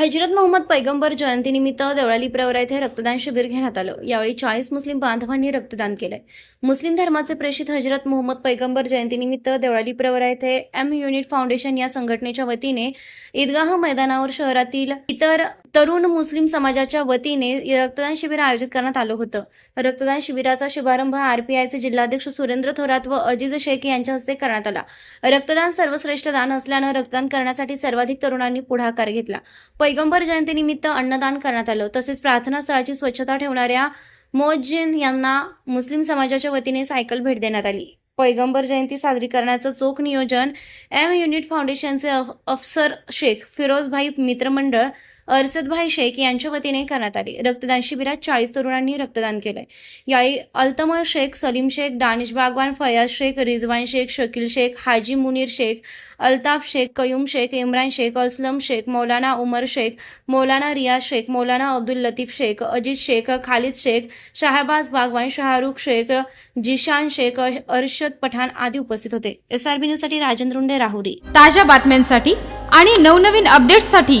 हजरत मोहम्मद पैगंबर जयंतीनिमित्त देवळाली प्रवरा येथे रक्तदान शिबिर घेण्यात आलं. यावेळी चाळीस मुस्लिम बांधवांनी रक्तदान केलंय. मुस्लिम धर्माचे प्रेषित हजरत मोहम्मद पैगंबर जयंतीनिमित्त देवळाली प्रवरा येथे एम युनिट फाउंडेशन या संघटनेच्या वतीने ईदगाह मैदानावर शहरातील इतर तरुण मुस्लिम समाजाच्या वतीने रक्तदान शिबिर आयोजित करण्यात आलं होतं. रक्तदान शिबिराचा शुभारंभ आरपीआयचे जिल्हाध्यक्ष सुरेंद्र थोरात व अजिज शेख यांच्या हस्ते करण्यात आला. रक्तदान सर्वश्रेष्ठ दान असल्यानं रक्तदान करण्यासाठी सर्वाधिक तरुणांनी पुढाकार घेतला. पैगंबर जयंतीनिमित्त अन्नदान करण्यात आलं. तसेच प्रार्थना स्थळाची स्वच्छता ठेवणाऱ्या मोज्जिन यांना मुस्लिम समाजाच्या वतीने सायकल भेट देण्यात आली. पैगंबर जयंती साजरी करण्याचं चोख नियोजन एम युनिट फाउंडेशनचे अफसर शेख फिरोजभाई मित्रमंडळ अरसदभाई शेख यांच्या वतीने करण्यात आले. रक्तदान शिबिरात चाळीस तरुणांनी रक्तदान केलंय. यावेळी अल्तमळ शेख सलीम शेख दानिश बागवान फयाज शेख रिजवान शेख शकील शेख हाजी मुनीर शेख अल्ताफ शेख कयूम शेख इम्रान शेख असलम शेख मौलाना उमर शेख मौलाना रियाज शेख मौलाना अब्दुल लतीफ शेख अजित शेख खालिद शेख शाहबाज बागवान शाहरुख शेख जिशान शेख अरशद पठाण आदी उपस्थित होते. एस आर बी न्यूजसाठी राजेंद्र राहुरी. ताज्या बातम्यांसाठी आणि नवनवीन अपडेट्ससाठी